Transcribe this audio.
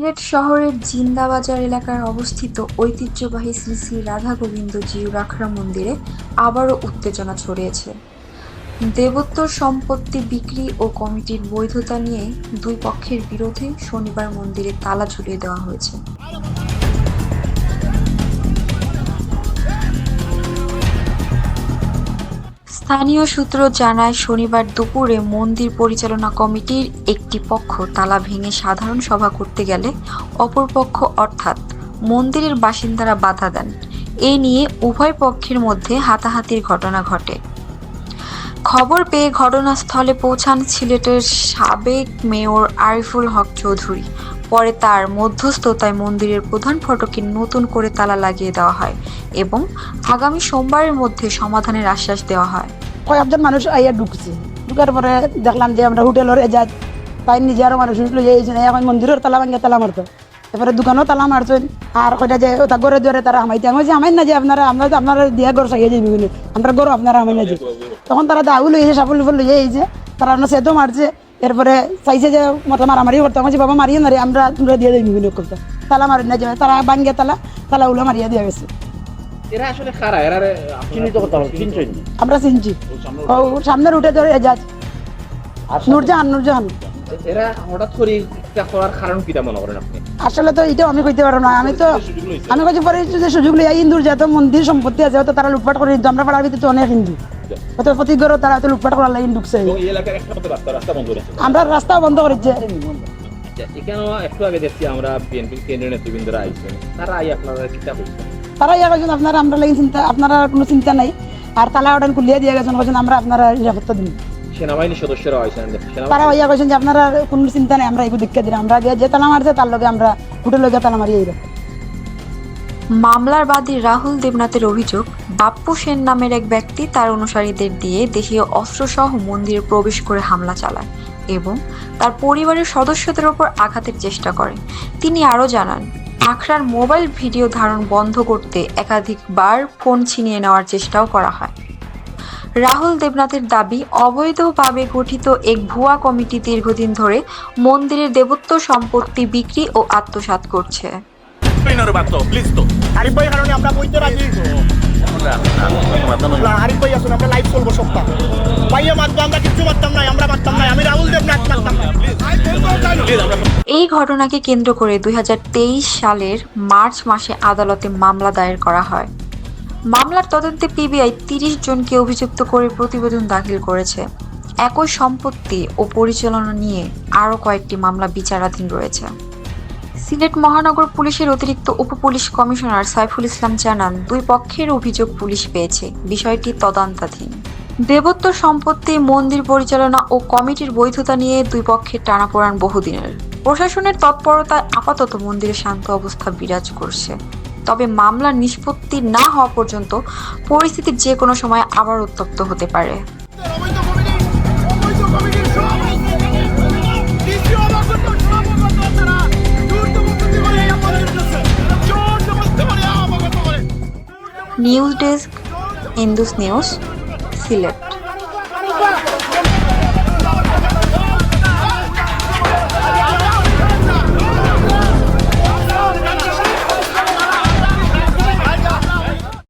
সিলেট শহরের জিন্দাবাজার এলাকায় অবস্থিত ঐতিহ্যবাহী শ্রী শ্রী রাধা গোবিন্দ জিউ রাখড়া মন্দিরে আবারও উত্তেজনা ছড়িয়েছে। দেবোত্তর সম্পত্তি বিক্রি ও কমিটির বৈধতা নিয়ে দুই পক্ষের বিরোধে শনিবার মন্দিরে তালা ঝুলিয়ে দেওয়া হয়েছে। স্থানীয় সূত্র জানায়, শনিবার দুপুরে মন্দির পরিচালনা কমিটির একটি পক্ষ তালা ভেঙে সাধারণ সভা করতে গেলে অপর পক্ষ অর্থাৎ মন্দিরের বাসিন্দারা বাধা দেন। এ নিয়ে উভয় পক্ষের মধ্যে হাতাহাতির ঘটনা ঘটে। খবর পেয়ে ঘটনাস্থলে পৌঁছান সিলেটের সাবেক মেয়র আরিফুল হক চৌধুরী। পরে তার মধ্যস্থতায় মন্দিরের প্রধান ফটকে নতুন করে তালা লাগিয়ে দেওয়া হয় এবং আগামী সোমবারের মধ্যে সমাধানের আশ্বাস দেওয়া হয়। কয়েকজন মানুষ আইয়া ঢুকছে। ঢুকার পরে দেখলাম যে আমরা হোটেলের এজাজ তাই নিজে আরও মানুষ লইয়া আইছেন এখন মন্দিরের তালা ভাঙিয়া তালা মারতো। তারপরে দোকানও তালা মারছেন। আর কয়টা যে ওটা গড়ে ধরে তারা হামাইতে। আমি বলছি আমাই না যে আপনারা, আমরা আপনারা দিয়া গড় চাইয়া যাই বিভিন্ন আমরা গড় আপনারা আমাই না যে। তখন তারা দাউ লইছে সাফল ফুল লইয়া আইছে। তারা আমরা সেতো মারছে। এরপরে চাইছে যে মতো মারামারি করতে। আমি বাবা মারিয়ে না রে, আমরা তোমরা দিয়ে যাই বিভিন্ন করতে তালা মারি না যাবে তারা ভাঙ্গিয়া তালা তালা উলা মারিয়া দিয়া গেছে। এরা আসলে খারা এরা চিহ্নিত করতে পারছে চিনছেন আমরা চিনছি ও সামনের উঠে ধরে এজাজ নুরজাহান নুরজাহান। এরা হঠাৎ করে এটা করার কারণ কিটা মনে করেন আপনি? আসলে তো এটাও আমি কইতে পারব না। আমি তো আমি কইছি পরে যে সুযোগ লইয়া হিন্দুর যত মন্দির সম্পত্তি আছে তারা লুটপাট করে দিত। আমরা পাড়ার ভিতরে তো অনেক হিন্দু। হয়তো প্রতি তারা লুটপাট করার লাগে ঢুকছে। আমরা রাস্তা বন্ধ করেছে এখানেও একটু আগে দেখছি আমরা বিএনপি কেন্দ্রীয় নেতৃবৃন্দরা আইছেন। তারা আই আপনারা কিতা করছেন তারা ইয়া আপনারা আমরা লাগি চিন্তা আপনারা কোনো চিন্তা নাই। আর তালা অর্ডার খুলিয়ে দিয়ে গেছেন আমরা আপনারা নিরাপত্তা দিন। সদস্যরা তারা ইয়া যে আপনারা কোনো চিন্তা নাই আমরা এগুলো দীক্ষা দিন আমরা যে তালা মারছে তার লগে আমরা হোটেল লগে তালা মারি এইরকম মামলার বাদী রাহুল দেবনাথের অভিযোগ বাপ্পু সেন নামের এক ব্যক্তি তার অনুসারীদের দিয়ে দেশীয় অস্ত্রসহ মন্দিরে প্রবেশ করে হামলা চালায় এবং তার পরিবারের সদস্যদের ওপর আঘাতের চেষ্টা করে। তিনি আরও জানান আখড়ার মোবাইল ভিডিও ধারণ বন্ধ করতে একাধিকবার ফোন ছিনিয়ে নেওয়ার চেষ্টাও করা হয় রাহুল দেবনাথের দাবি অবৈধভাবে গঠিত এক ভুয়া কমিটি দীর্ঘদিন ধরে মন্দিরের দেবত্ব সম্পত্তি বিক্রি ও আত্মসাৎ করছে আমরা বইতে রাজি না, আমি রাহুল দেবনাথ মারতাম না এই ঘটনাকে কেন্দ্র করে দুই হাজার তেইশ সালের মার্চ মাসে আদালতে মামলা দায়ের করা হয়। মামলার তদন্তে পিবিআই তিরিশ জনকে অভিযুক্ত করে প্রতিবেদন দাখিল করেছে। একই সম্পত্তি ও পরিচালনা নিয়ে আরও কয়েকটি মামলা বিচারাধীন রয়েছে। সিলেট মহানগর পুলিশের অতিরিক্ত উপপুলিশ কমিশনার সাইফুল ইসলাম জানান, দুই পক্ষের অভিযোগ পুলিশ পেয়েছে। বিষয়টি তদন্তাধীন। দেবত্ব সম্পত্তি, মন্দির পরিচালনা ও কমিটির বৈধতা নিয়ে দুই পক্ষের টানাপোড়ান বহুদিনের। প্রশাসনের তৎপরতায় আপাতত মন্দিরে শান্ত অবস্থা বিরাজ করছে। তবে মামলার নিষ্পত্তি না হওয়া পর্যন্ত পরিস্থিতি যে কোনো সময় আবার উত্তপ্ত হতে পারে। News desk Indus news Sylhet.